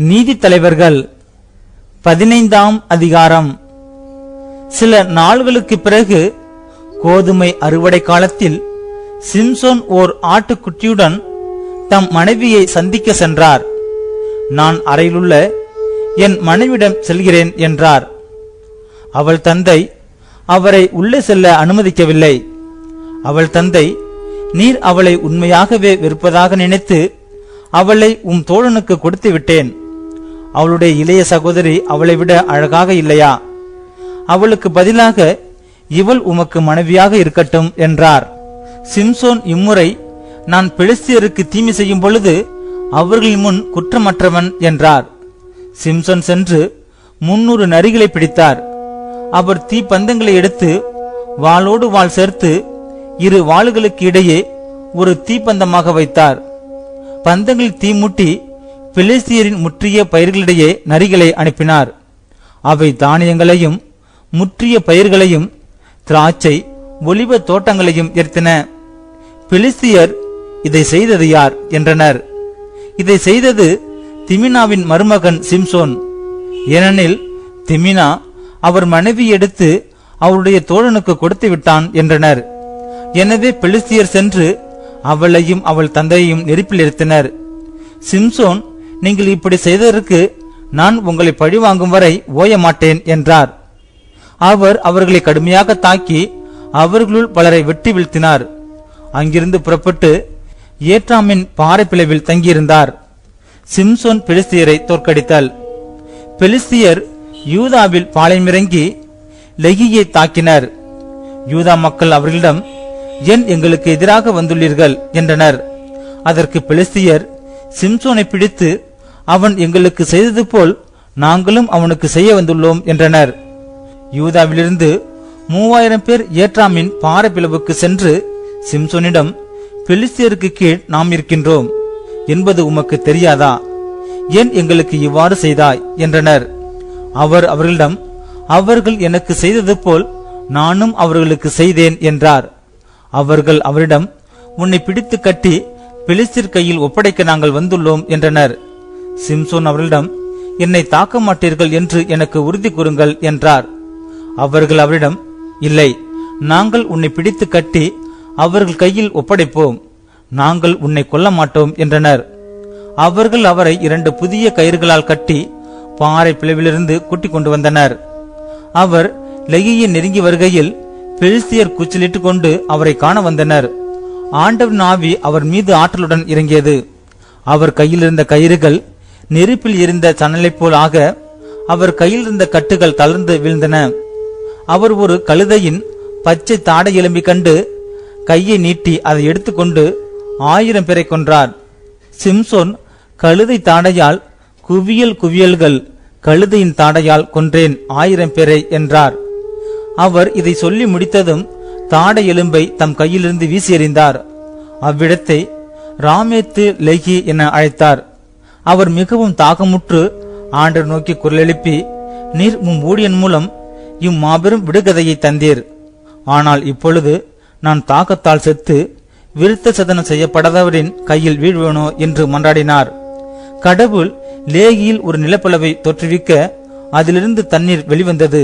நீதித்தலைவர்கள் பதினைந்தாம் அதிகாரம். சில நாள்களுக்கு பிறகு கோதுமை அறுவடை காலத்தில் சிம்சோன் ஓர் ஆட்டுக்குட்டியுடன் தம் மனைவியை சந்திக்க சென்றார். நான் அறையிலுள்ள என் மனைவிடம் செல்கிறேன் என்றார். அவள் தந்தை அவரை உள்ளே செல்ல அனுமதிக்கவில்லை. அவள் தந்தை நீர் அவளை உண்மையாகவே வெறுப்பதாக நினைத்து அவளை உம் தோழனுக்கு கொடுத்து விட்டேன். அவளுடைய இளைய சகோதரி அவளை விட அழகாக இல்லையா? அவளுக்கு பதிலாக இவள் உமக்கு மனைவியாக இருக்கட்டும் என்றார். சிம்சோன் இம்முறை நான் பெலிஸ்தியருக்கு தீமை செய்யும் பொழுது அவர்களின் முன் குற்றமற்றவன் என்றார். சிம்சன் சென்று முன்னூறு நரிகளை பிடித்தார். அவர் தீப்பந்தங்களை எடுத்து வாளோடு வாள் சேர்த்து இரு வாள்களுக்கு இடையே ஒரு தீப்பந்தமாக வைத்தார். பந்தங்களில் தீ மூட்டி பெலிஸ்தியரின் முற்றிய பயிர்களிடையே நரிகளை அனுப்பினார். அவை தானியங்களையும் முற்றிய பயிர்களையும் திராட்சை ஒலிவ தோட்டங்களையும் எரித்தன. பெலிஸ்தியர் இதை செய்தது யார்? என்றனர். இதை செய்தது திமினாவின் மருமகன் சிம்சோன். ஏனெனில் திமினா அவர் மனைவி எடுத்து அவருடைய தோழனுக்கு கொடுத்து விட்டான் என்றனர். எனவே பெலிஸ்தியர் சென்று அவளையும் அவள் தந்தையையும் நெருப்பில் எரித்தனர். சிம்சோன் நீங்கள் இப்படி செய்ததற்கு நான் உங்களை பழிவாங்கும் வரை ஓய மாட்டேன் என்றார். அவர் அவர்களை கடுமையாக தாக்கி அவர்களுள் பலரை வெட்டி வீழ்த்தினார். அங்கிருந்து புறப்பட்டு ஏற்றாமின் பாறை பிளவில் தங்கியிருந்தார். சிம்சோன் பெலிஸ்தியரை தோற்கடித்தல். பெலிஸ்தியர் யூதாவில் பாளையமிறங்கி லெகியை தாக்கினர். யூதா மக்கள் அவர்களிடம் ஏன் எங்களுக்கு எதிராக வந்துள்ளீர்கள்? என்றனர். அதற்கு பெலிஸ்தியர் சிம்சோனை பிடித்து அவன் எங்களுக்கு செய்தது போல் நாங்களும் அவனுக்கு செய்ய வந்துள்ளோம் என்றனர். யூதாவிலிருந்து மூவாயிரம் பேர் ஏற்றாமின் பாறை பிளவுக்கு சென்று சிம்சோனிடம் பெலிஸ்தியருக்கு கீழ் நாம் இருக்கின்றோம். என்பது உமக்கு தெரியாதா? ஏன் எங்களுக்கு இவ்வாறு செய்தாய்? என்றனர். அவர் அவர்களிடம் அவர்கள் எனக்கு செய்தது போல் நானும் அவர்களுக்கு செய்தேன் என்றார். அவர்கள் அவரிடம் உன்னை பிடித்து கட்டி பெலிஸ்தியர் கையில் ஒப்படைக்க நாங்கள் வந்துள்ளோம் என்றனர். சிம்சோன் அவர்களிடம் என்னை தாக்க மாட்டீர்கள் என்று எனக்கு உறுதி கூறுங்கள் என்றார். அவர்கள் அவரிடம் இல்லை நாங்கள் உன்னை பிடித்து கட்டி அவர்கள் கையில் ஒப்படைப்போம். நாங்கள் உன்னை கொல்ல மாட்டோம் என்றனர். அவர்கள் அவரை இரண்டு புதிய கயிறுகளால் கட்டி பாறை பிளவிலிருந்து கூட்டிக் கொண்டு வந்தனர். அவர் லெகியை நெருங்கி வருகையில் பெலிஸ்தியர் கூச்சலிட்டுக் கொண்டு அவரை காண வந்தனர். ஆண்டவன் ஆவி அவர் மீது ஆற்றலுடன் இறங்கியது. அவர் கையில் இருந்த கயிறுகள் நெருப்பில் இருந்த சணலைப் போல் ஆக அவர் கையில் இருந்த கட்டுகள் தளர்ந்து வீழ்ந்தன. அவர் ஒரு கழுதையின் பச்சை தாடை எலும்பி கண்டு கையை நீட்டி அதை எடுத்துக்கொண்டு ஆயிரம் பேரை கொன்றார். சிம்சோன் கழுதை தாடையால் குவியல் குவியல்கள் கழுதையின் தாடையால் கொன்றேன் ஆயிரம் பேரை என்றார். அவர் இதை சொல்லி முடித்ததும் தாட எலும்பை தம் கையிலிருந்து வீசி எறிந்தார் அவ்விடத்தை ராமேத்து லெகி என அழைத்தார். அவர் மிகவும் தாகமுற்று ஆண்டர் நோக்கி குரல் எழுப்பி நீர் உம் ஊழியன் மூலம் இம்மாபெரும் விடுகதையை தந்தீர். ஆனால் இப்பொழுது நான் தாகத்தால் செத்து விருத்த சதனம் செய்யப்படாதவரின் கையில் வீழ்வேனோ? என்று மன்றாடினார். கடவுள் லேகியில் ஒரு நிலப்பளவை தோற்றுவிக்க அதிலிருந்து தண்ணீர் வெளிவந்தது.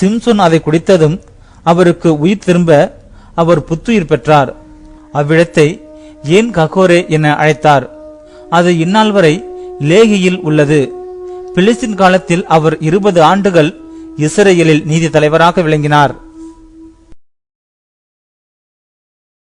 சிம்சோன் அதை குடித்ததும் அவருக்கு உயிர் திரும்ப அவர் புத்துயிர் பெற்றார். அவ்விடத்தை ஏன் ககோரே என அழைத்தார். அது இந்நாள் வரை லேகியில் உள்ளது. பிலிஸ்தின் காலத்தில் அவர் இருபது ஆண்டுகள் இஸ்ரேலில் நீதி தலைவராக விளங்கினார்.